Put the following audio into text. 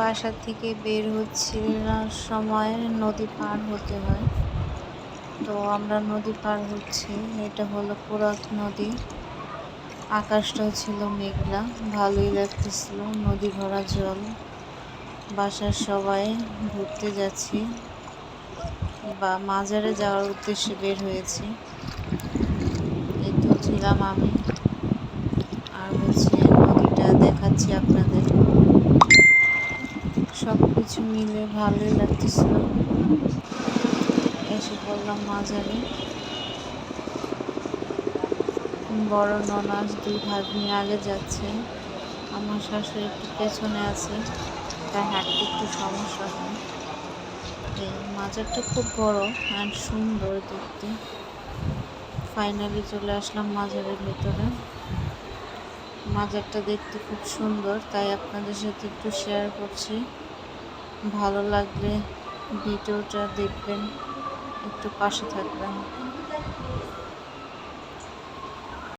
বাসা থেকে বের হচ্ছিলাম সময় নদী পার হতে হয়। তো আমরা নদী পার হচ্ছি, এটা হলো পুরাত নদী। আকাশটাও ছিল মেঘলা, ভালোই লাগতেছিল, নদী ভরা জল। বাসার সবাই ঘুরতে যাচ্ছি, বা মাজারে যাওয়ার উদ্দেশ্যে বের হয়েছি। এই তো ছিলাম আমি আর হচ্ছে নদীটা দেখাচ্ছি আপনাদের সব কিছু মিলে ভালোই লাগতেছিল। এসে পড়লাম মাজারে বড় ননাস দুই ভাগ্নি আগে যাচ্ছে। আমার শাশুড়ি একটু পেছনে আছে, তাই হাঁটতে একটু সমস্যা হয়। মাজারটা খুব বড় অ্যান্ড সুন্দর দেখতে। ফাইনালি চলে আসলাম মাজারের ভেতরে। মাজারটা দেখতে খুব সুন্দর, তাই আপনাদের সাথে একটু শেয়ার করছি। ভালো লাগলে ভিডিওটা দেখবেন একটু পাশে থাকবেন।